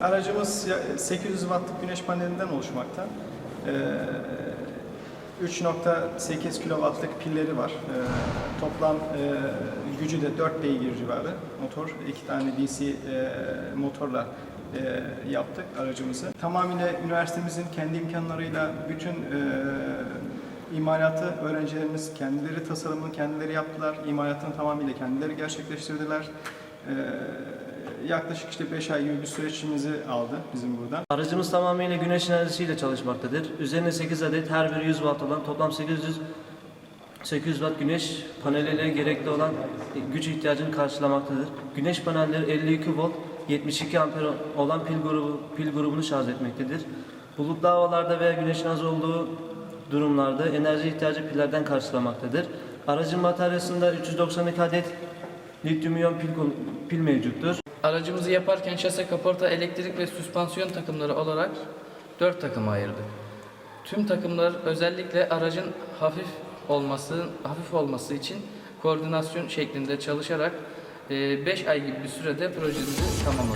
Aracımız ya- 800 wattlık güneş panelinden oluşmakta. Ee, 3.8 kW'lık pilleri var. Ee, Toplam e, gücü de 4 beygir civarı motor. iki tane DC e, motorla e, yaptık aracımızı. Tamamıyla üniversitemizin kendi imkanlarıyla bütün imalatı öğrencilerimiz kendileri tasarımını kendileri yaptılar. İmalatını tamamıyla kendileri gerçekleştirdiler. Yaklaşık işte 5 ay gibi bir süreçimizi aldı bizim buradan. Aracımız tamamıyla güneş enerjisiyle çalışmaktadır. Üzerine 8 adet her biri 100 watt olan toplam 800 800 watt güneş paneliyle gerekli olan güç ihtiyacını karşılamaktadır. Güneş panelleri 52 volt 72 amper olan pil grubu pil grubunu şarj etmektedir. Bulutlu havalarda veya güneşin az olduğu durumlarda enerji ihtiyacı pillerden karşılamaktadır. Aracın bataryasında 392 adet lityum iyon pil, pil mevcuttur. Aracımızı yaparken şase, kaporta, elektrik ve süspansiyon takımları olarak 4 takıma ayırdık. Tüm takımlar özellikle aracın hafif olması, hafif olması için koordinasyon şeklinde çalışarak 5 ay gibi bir sürede projemizi tamamladık.